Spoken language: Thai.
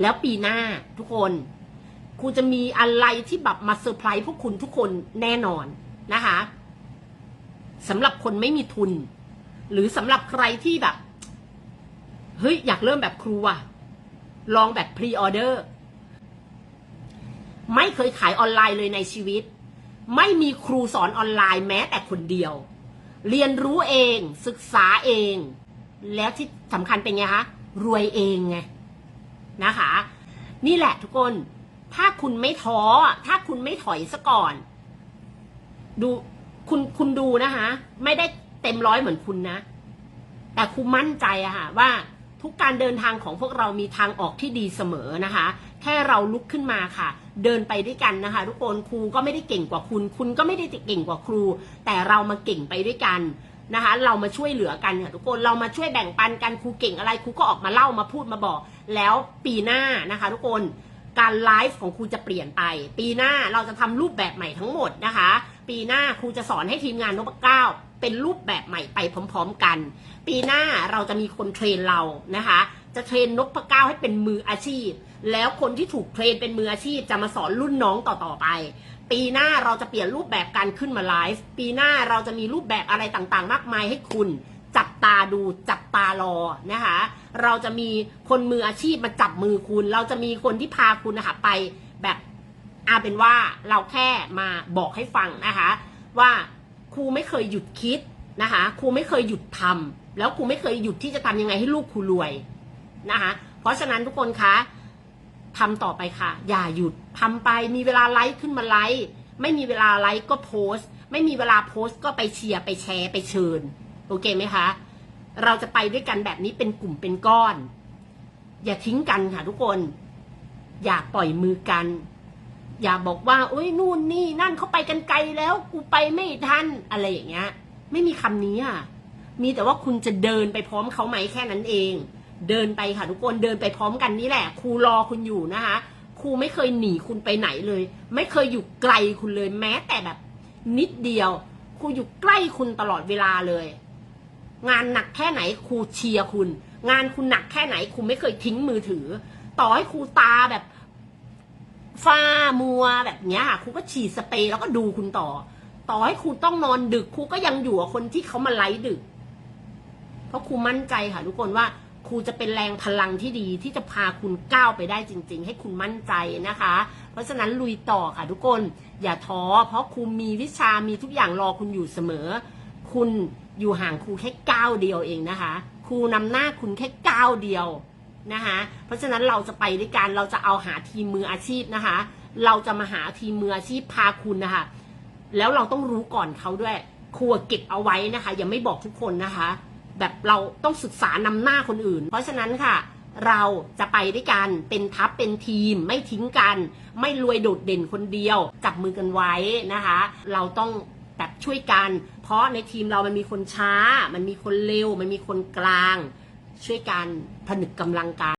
แล้วปีหน้าทุกคนครูจะมีอะไรที่แบบมาเซอร์ไพรส์พวกคุณทุกคนแน่นอนนะคะสำหรับคนไม่มีทุน หรือสำหรับใครที่แบบเฮ้ยอยากเริ่มแบบครูอะลองแบบพรีออเดอร์ไม่เคยขายออนไลน์เลยในชีวิต ไม่มีครูสอนออนไลน์แม้แต่คนเดียว เรียนรู้เองศึกษาเอง แล้วที่สำคัญเป็นไงคะรวยเองไง นะคะ นี่แหละทุกคน ถ้าคุณไม่ท้อ ถ้าคุณไม่ถอยซะก่อน ดูคุณคุณดูนะคะ ไม่ได้เต็มร้อยเหมือนคุณนะ แต่ครูมั่นใจอะค่ะว่าทุกการเดินทางของพวกเรามีทางออกที่ดีเสมอนะคะ แค่เราลุกขึ้นมาค่ะ เดินไปด้วยกันนะคะ ทุกคนครูก็ไม่ได้เก่งกว่าคุณ คุณก็ไม่ได้เก่งกว่าครู แต่เรามาเก่งไปด้วยกัน นะคะ เรามาช่วยเหลือกันค่ะทุกคนเรามาช่วยแบ่งปันกันครูเก่งอะไรครูก็ออกมาเล่ามาพูดมาบอก แล้วปีหน้านะคะ ทุกคนการไลฟ์ของครูจะเปลี่ยนไป ปีหน้าเราจะทำรูปแบบใหม่ทั้งหมดนะคะ ปีหน้าครูจะสอนให้ทีมงานนพเก้าเป็นรูปแบบใหม่ไปพร้อม ๆ กัน ปีหน้าเราจะมีคนเทรนเรานะคะ จะเทรนนพเก้าให้เป็นมืออาชีพ แล้วคนที่ถูกเทรนเป็นมืออาชีพจะมาสอนรุ่นน้องต่อๆไป ปีหน้าเราจะเปลี่ยนรูปแบบการขึ้นมาไลฟ์ปีหน้าเราจะมีรูปแบบอะไรต่างๆ มากมายให้คุณ จับตาดูจับตารอนะคะ เราจะมีคนมืออาชีพมาจับมือคุณ เราจะมีคนที่พาคุณนะคะไปแบบอาเป็นว่าเราแค่มาบอกให้ฟังนะคะ ว่าครูไม่เคยหยุดคิดนะคะครูไม่เคยหยุดทำแล้วครูไม่เคยหยุดที่จะทำยังไงให้ลูกครูรวยนะคะ เพราะฉะนั้นทุกคนคะ ทำต่อไปค่ะ อย่าหยุดทำไปมีเวลาไลค์ขึ้นมาไลค์ไม่มีเวลาไลค์ก็โพสต์ ไม่มีเวลาโพสต์ก็ไปเชียร์ไปแชร์ไปเชิญ โอเคไหมคะ เราจะไปด้วยกันแบบนี้เป็นกลุ่มเป็นก้อน อย่าทิ้งกันค่ะทุกคน อย่าปล่อยมือกัน อย่าบอกว่าโอ้ยนู่นนี่นั่นเขาไปกันไกลแล้วกูไปไม่ทันอะไรอย่างเงี้ย ไม่มีคำนี้อะมีแต่ว่าคุณจะเดินไปพร้อมเขาไหมแค่นั้นเอง เดินไปค่ะทุกคนเดินไปพร้อมกันนี่แหละ ครูรอคุณอยู่นะคะ ครูไม่เคยหนีคุณไปไหนเลย ไม่เคยอยู่ไกลคุณเลยแม้แต่แบบนิดเดียว ครูอยู่ใกล้คุณตลอดเวลาเลย งานหนักแค่ไหนครูเชียร์คุณ งานคุณหนักแค่ไหนครูไม่เคยทิ้งมือถือ ต่อให้ครูตาแบบฟ้ามัวแบบเนี้ยค่ะครูก็ฉีดสเปรย์แล้วก็ดูคุณต่อ ต่อให้ครูต้องนอนดึกครูก็ยังอยู่กับคนที่เขามาไลฟ์ดึก เพราะครูมั่นใจค่ะทุกคนว่า รูจะเป็นแรงพลังที่ดีที่จะพาคุณก้าวไปได้จริง ๆ ให้คุณมั่นใจนะคะ เพราะฉะนั้นลุยต่อค่ะทุกคน อย่าท้อเพราะครูมีวิชามีทุกอย่างรอคุณอยู่เสมอ คุณอยู่ห่างครูแค่ก้าวเดียวเองนะคะครูนำหน้าคุณแค่ก้าวเดียวนะคะเพราะฉะนั้นเราจะไปด้วยกันเราจะเอาหาทีมมืออาชีพนะคะ เราจะมาหาทีมมืออาชีพพาคุณนะคะแล้วเราต้องรู้ก่อนเขาด้วยครัวเก็บเอาไว้นะคะอย่าไม่บอกทุกคนนะคะ แบบเราต้องศึกษานำหน้าคนอื่น เพราะฉะนั้นค่ะ เราจะไปด้วยกันเป็นทัพเป็นทีม ไม่ทิ้งกัน ไม่รวยโดดเด่นคนเดียว จับมือกันไว้นะคะ เราต้องแบบช่วยกัน เพราะในทีมเรามันมีคนช้า มันมีคนเร็ว มันมีคนกลาง ช่วยกันผนึกกำลังกัน